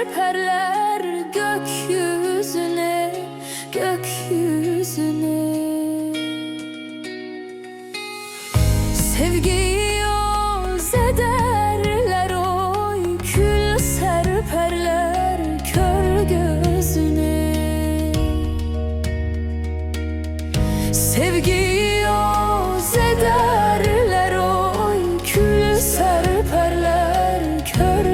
serperler gökyüzüne gökyüzüne. Sevgiyi yoz ederler oy kül serperler kör gözüne. Sevgiyi yoz ederler oy kül serperler kör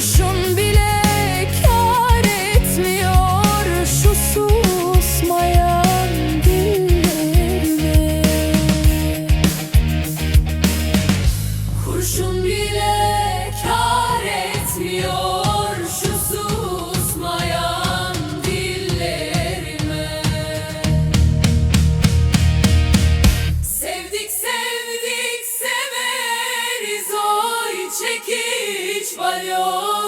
Kurşun bile kar etmiyor şu susmayan dillerime Kurşun bile kar etmiyor şu susmayan dillerime Sevdik sevdik severiz oy çekiç español.